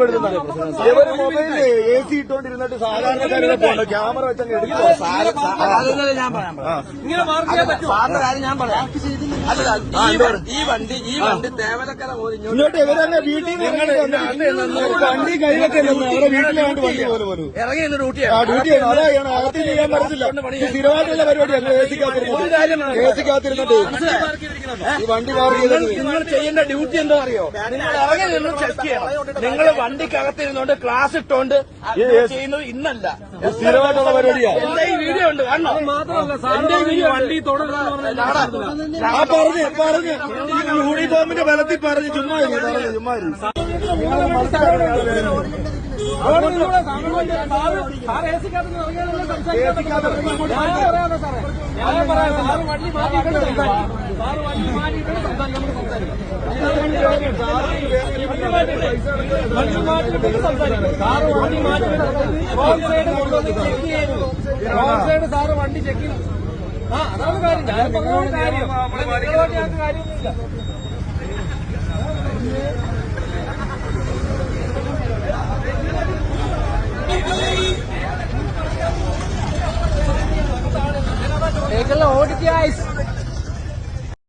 ഇവർ മൊബൈലിൽ A C ഇട്ടോണ്ടിരുന്നിട്ട് സാധാരണക്കാരുടെ പോകണ്ട ക്യാമറ വെച്ചങ്ങ് ഞാൻ പറയാൻ. ഇങ്ങനെ മാർക്ക് ചെയ്യാൻ പറ്റുമോ? സാറിന്റെ കാര്യം ഞാൻ പറയാം. അല്ല ഈ വണ്ടി ഈ വണ്ടി ഈ വണ്ടി തേവലക്കര പോലും ഇങ്ങോട്ട് ഇങ്ങോട്ട് ഇവരങ്ങ് വീട്ടിൽ നിന്ന് വണ്ടി കൈവൊക്കെ നിന്ന് അവരെ വീട്ടിലെ വണ്ടി പോലെ. പോലും ഇറങ്ങി നിന്ന് ഡ്യൂട്ടി ആ ഡ്യൂട്ടി ചെയ്യുന്നു അതാ ചെയ്യണം അകത്ത് ചെയ്യാൻ പറ്റത്തില്ല. ഇത് സ്ഥിരമായിട്ടുള്ള പരിപാടി ഞങ്ങൾ എ സിക്കകത്തിരുന്നിട്ട് എ സിക്കകത്തിരുന്നിട്ട് ഈ വണ്ടി മാർക്ക് നിങ്ങൾ ചെയ്യേണ്ട ഡ്യൂട്ടി എന്താ അറിയോ? നിങ്ങൾ ഇറങ്ങി നിന്ന് ചെക്ക് ചെയ്യണം. നിങ്ങൾ വണ്ടിക്കകത്തിരുന്നോണ്ട് ക്ലാസ് ഇട്ടോണ്ട് ഇത് ചെയ്യുന്നത് ഇന്നല്ല. സ്ഥിരമായിട്ടുള്ള പരിപാടിയാ. എന്റെ ഈ വീഡിയോ ഉണ്ട് കാണോ മാത്രമല്ല സാറ് ഈ വണ്ടി തുടരുന്നു പറഞ്ഞാൽ ആ പറഞ്ഞു പറഞ്ഞു. ഈ യൂണിഫോമിന്റെ ബലത്തിൽ പറഞ്ഞു ചുമ്മാ. ഞാൻ പറയാം സാറ് വണ്ടി മാറ്റിയിട്ടുണ്ട്. സംസാരിക്കും മണ്ണിൽ മാറ്റിവിട്ടിട്ട് സംസാരിക്കും വണ്ടി മാറ്റിവിട്ടിട്ട് റോഡ് സൈഡ് കൊണ്ടുവന്ന് ചെക്ക് ചെയ്യുന്നു റോഡ് സൈഡ് സാറ് വണ്ടി ചെക്ക് ആ അതാണ് കാര്യം ഞാനിപ്പോ കാര്യം നിങ്ങളോട് ഞങ്ങൾക്ക് കാര്യമൊന്നുമില്ല Take a load, guys.